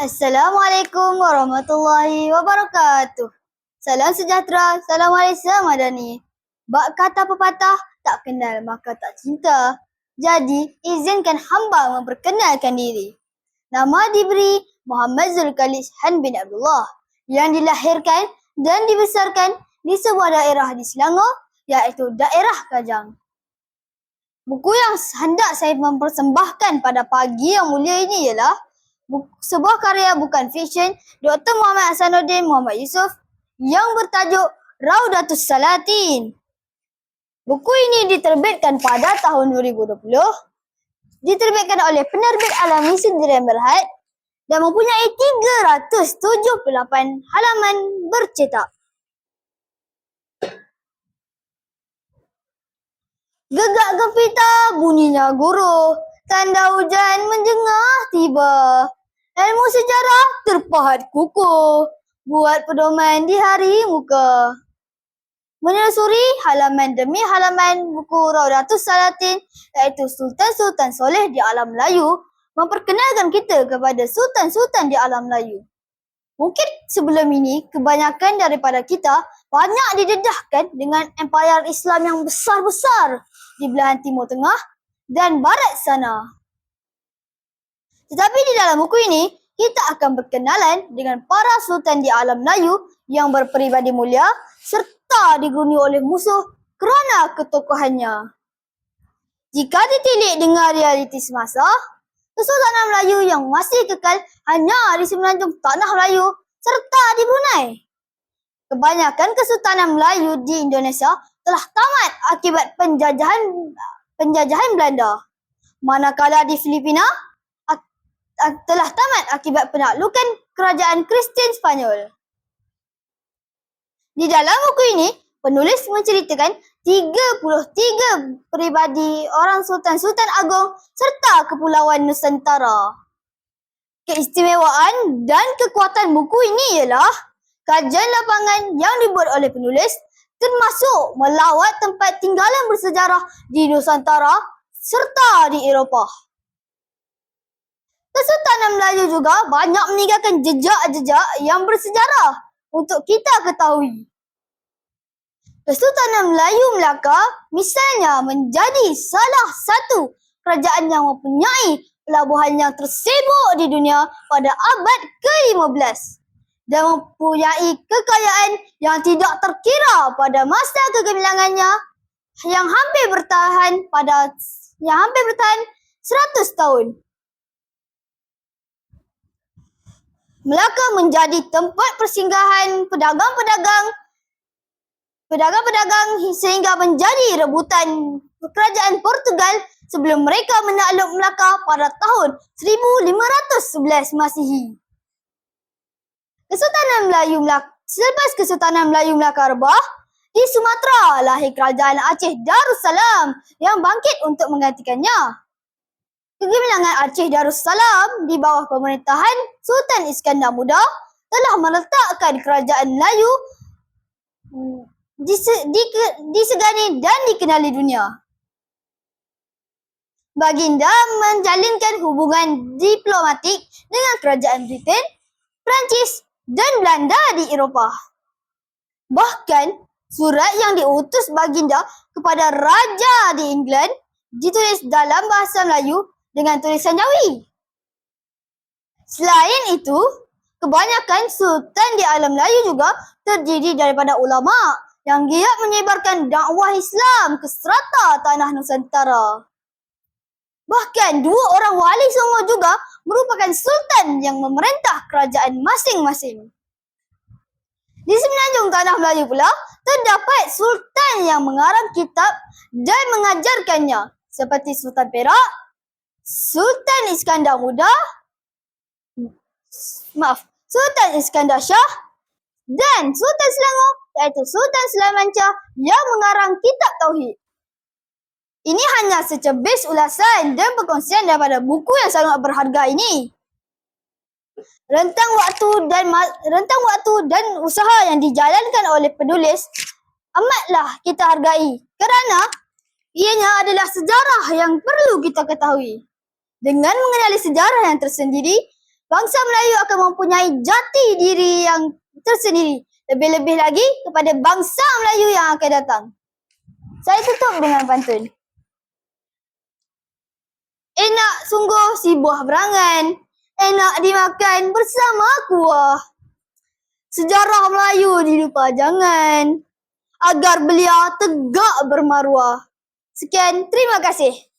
Assalamualaikum warahmatullahi wabarakatuh. Salam sejahtera, salam Malaysia Madani. Bak kata pepatah, tak kenal maka tak cinta. Jadi, izinkan hamba memperkenalkan diri. Nama diberi Muhammad Zulkalis Han bin Abdullah yang dilahirkan dan dibesarkan di sebuah daerah di Selangor iaitu daerah Kajang. Buku yang hendak saya mempersembahkan pada pagi yang mulia ini ialah sebuah karya bukan fiksyen Dr. Muhammad Hasanuddin Muhammad Yusof yang bertajuk Raudatus Salatin. Buku ini diterbitkan pada tahun 2020, diterbitkan oleh penerbit Alami Sendirian Berhad dan mempunyai 378 halaman bercetak. Gegak gempita bunyinya guru, tanda hujan menjengah tiba. Ilmu sejarah terpahat kukuh, buat pedoman di hari muka. Menelusuri halaman demi halaman buku Raudatus Salatin iaitu Sultan-Sultan Soleh di alam Melayu memperkenalkan kita kepada Sultan-Sultan di alam Melayu. Mungkin sebelum ini kebanyakan daripada kita banyak didedahkan dengan empayar Islam yang besar-besar di belahan timur tengah dan barat sana. Tetapi di dalam buku ini, kita akan berkenalan dengan para sultan di alam Melayu yang berperibadi mulia serta diguni oleh musuh kerana ketokohannya. Jika ditilik dengan realiti semasa, Kesultanan Melayu yang masih kekal hanya di semenanjung Tanah Melayu serta di Brunei. Kebanyakan Kesultanan Melayu di Indonesia telah tamat akibat penjajahan penjajahan Belanda. Manakala di Filipina telah tamat akibat penaklukan kerajaan Kristian Spanyol. Di dalam buku ini, penulis menceritakan 33 peribadi orang Sultan-Sultan Agong serta Kepulauan Nusantara. Keistimewaan dan kekuatan buku ini ialah kajian lapangan yang dibuat oleh penulis termasuk melawat tempat tinggalan bersejarah di Nusantara serta di Eropah. Kesultanan Melayu juga banyak meninggalkan jejak-jejak yang bersejarah untuk kita ketahui. Kesultanan Melayu Melaka misalnya menjadi salah satu kerajaan yang mempunyai pelabuhan yang tersibuk di dunia pada abad ke-15 dan mempunyai kekayaan yang tidak terkira pada masa kegemilangannya yang hampir bertahan pada yang hampir bertahan 100 tahun. Melaka menjadi tempat persinggahan pedagang-pedagang pedagang-pedagang sehingga menjadi rebutan kerajaan Portugal sebelum mereka menakluk Melaka pada tahun 1511 Masihi. Kesultanan Melayu Melaka Selepas Kesultanan Melayu Melaka rebah, di Sumatera lahir kerajaan Aceh Darussalam yang bangkit untuk menggantikannya. Kegemilangan Aceh Darussalam di bawah pemerintahan Sultan Iskandar Muda telah meletakkan kerajaan Melayu disegani dan dikenali dunia. Baginda menjalinkan hubungan diplomatik dengan kerajaan Britain, Perancis dan Belanda di Eropah. Bahkan surat yang diutus baginda kepada raja di England ditulis dalam bahasa Melayu dengan tulisan Jawi. Selain itu, kebanyakan sultan di alam Melayu juga terdiri daripada ulama yang giat menyebarkan dakwah Islam ke serata tanah Nusantara. Bahkan dua orang wali songo juga merupakan sultan yang memerintah kerajaan masing-masing. Di semenanjung tanah Melayu pula, terdapat sultan yang mengarang kitab dan mengajarkannya seperti Sultan Perak, Sultan Iskandar Muda, maaf, Sultan Iskandar Shah dan Sultan Selangor iaitu Sultan Sulaiman yang mengarang kitab Tauhid. Ini hanya secebis ulasan dan perkongsian daripada buku yang sangat berharga ini. Rentang waktu dan rentang waktu dan usaha yang dijalankan oleh penulis amatlah kita hargai kerana ianya adalah sejarah yang perlu kita ketahui. Dengan mengenali sejarah yang tersendiri, bangsa Melayu akan mempunyai jati diri yang tersendiri. Lebih-lebih lagi kepada bangsa Melayu yang akan datang. Saya tutup dengan pantun. Enak sungguh si buah berangan. Enak dimakan bersama kuah. Sejarah Melayu dilupa jangan. Agar belia tegak bermaruah. Sekian, terima kasih.